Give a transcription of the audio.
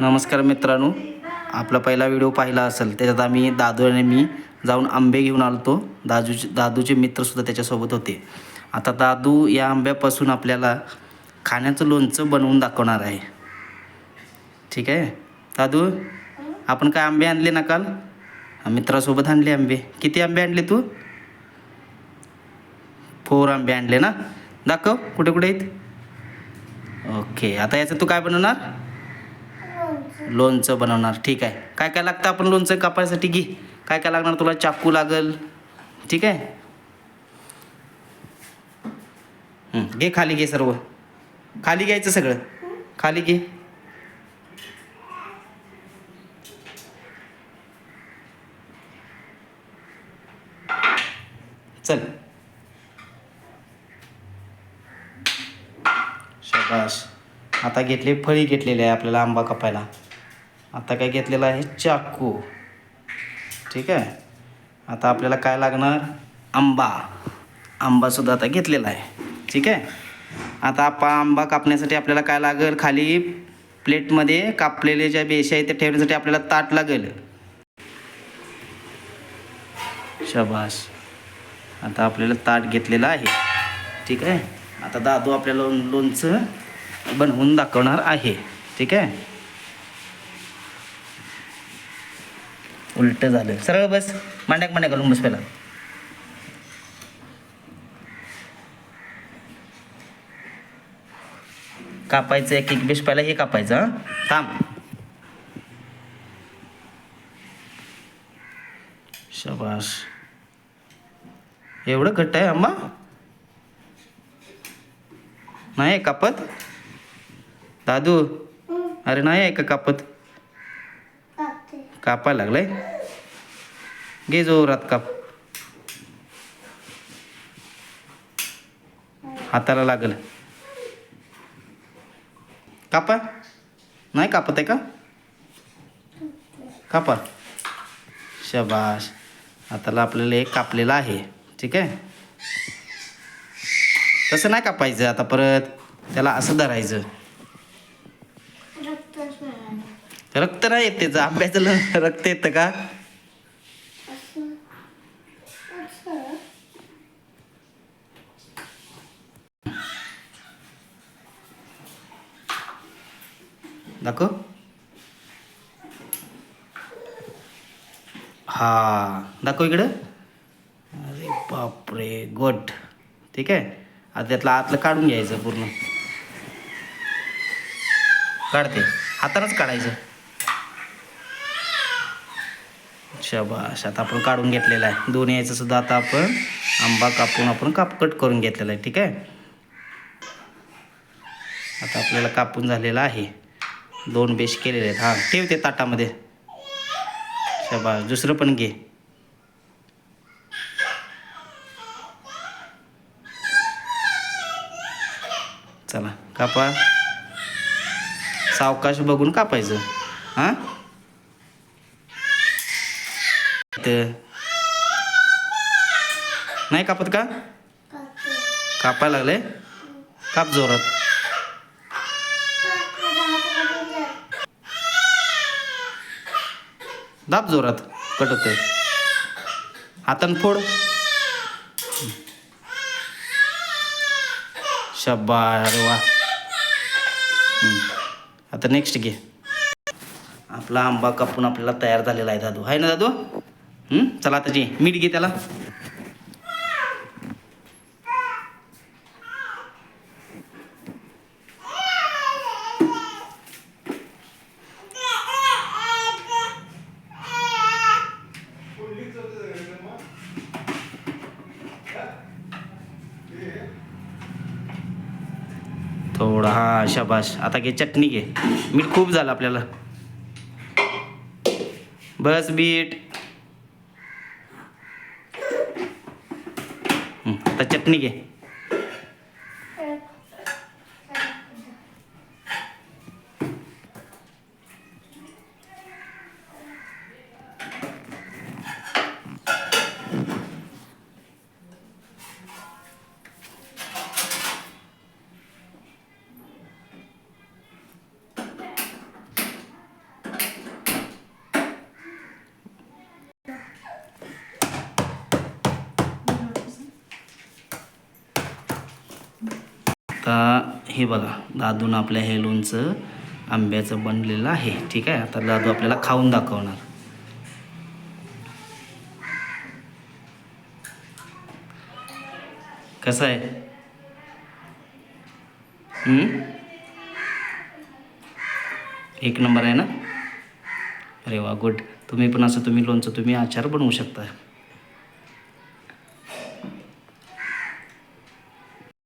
नमस्कार मित्रांनो. आपला पहिला व्हिडिओ पाहिला असेल त्याच्यात आम्ही दादू आणि मी जाऊन आंबे घेऊन आलो होतो दादूचे दादूचे मित्रसुद्धा त्याच्यासोबत होते. आता दादू या आंब्यापासून आपल्याला खाण्याचं लोणचं बनवून दाखवणार आहे. ठीक आहे? दादू आपण काय आंबे आणले ना काल? मित्रासोबत आणले आंबे. किती आंबे आणले तू? फोर आंबे आणले ना? दाखव कुठे कुठे आहेत? ओके आता याचं तू काय बनवणार? लोणचं बनवणार. ठीक आहे. काय काय लागतं आपण लोणचं कापायसाठी? घे. काय काय लागणार तुला? चाकू लागल. ठीक आहे? घे खाली घे सर्व. खाली घ्यायचं सगळं. खाली घे. चल. शबाश आता घेतले फळी घेतलेली आहे आपल्याला आंबा कापायला. आता काय घेतलेलं आहे? चाकू. ठीक आहे? आता आपल्याला काय लागणार? आंबा. आंबासुद्धा आता घेतलेला आहे. ठीक आहे? आता आप आंबा कापण्यासाठी आपल्याला काय लागेल? खाली प्लेटमध्ये कापलेले ज्या बेशी आहेत ते ठेवण्यासाठी आपल्याला ताट लागेल. शबाश आता आपल्याला ताट घेतलेलं आहे. ठीक आहे? आता दादू आपल्याला लोणचं बनवून दाखवणार आहे. ठीक आहे? उलट झालं. सरळ बस. मांड्याक मांड्या घालून बस पहिला. कापायचं एक एक बेश पहिला हे कापायचं थांब. शबाश एवढं घट्ट आहे आंबा? नाही आहे कापत? दादू? अरे नाही आहे का कापत? कापायला लागलाय. घे जोरात काप. हाताला लागल. कापा. नाही कापत आहे का? कापा. शबाश हाताला आपल्याला एक कापलेला आहे. ठीक आहे? तसं नाही कापायचं. आता परत त्याला असं धरायचं. रक्त नाही येत त्याचं आंब्याचं रक्त येतं का? दाखव. हा दाखव इकडं. अरे बापरे गोट. ठीक आहे? आता त्यातलं आतलं काढून घ्यायचं पूर्ण. काढते. हातानंच काढायचं. शबाश आता आपण काढून घेतलेलं आहे. दोन यायचं सुद्धा आता आपण आंबा कापून आपण काप कट करून घेतलेला आहे ठीक आहे? आता आपल्याला कापून झालेला आहे. दोन बेश केलेले आहेत. हां ठेव ते ताटामध्ये. शबाश दुसरं पण घे. चला कापा. सावकाश बघून कापायचं. हां? ते नाही कापत का? कापायला लागले काप जोरात. दाब जोरात. कट होते हातान फोड. शब्बा अरे वा. हम्म. आता नेक्स्ट घे. आपला आंबा कापून आपल्याला तयार झालेला आहे दादू. आहे ना दादू? चला आता जे मीठ घे त्याला. थोडा हा शाबाश आता घे चटणी घे. मीठ खूप झालं आपल्याला. बस बीट हं, आता चटणी घे. आता हे बघा दादून आपल्या हे लोणचं आंब्याचं बनलेलं आहे. ठीक आहे? आता दादू आपल्याला खाऊन दाखवणार. कसं आहे? एक नंबर आहे ना? अरे वा गुड. तुम्ही पण असं तुम्ही लोणचं तुम्ही आचार बनवू शकता.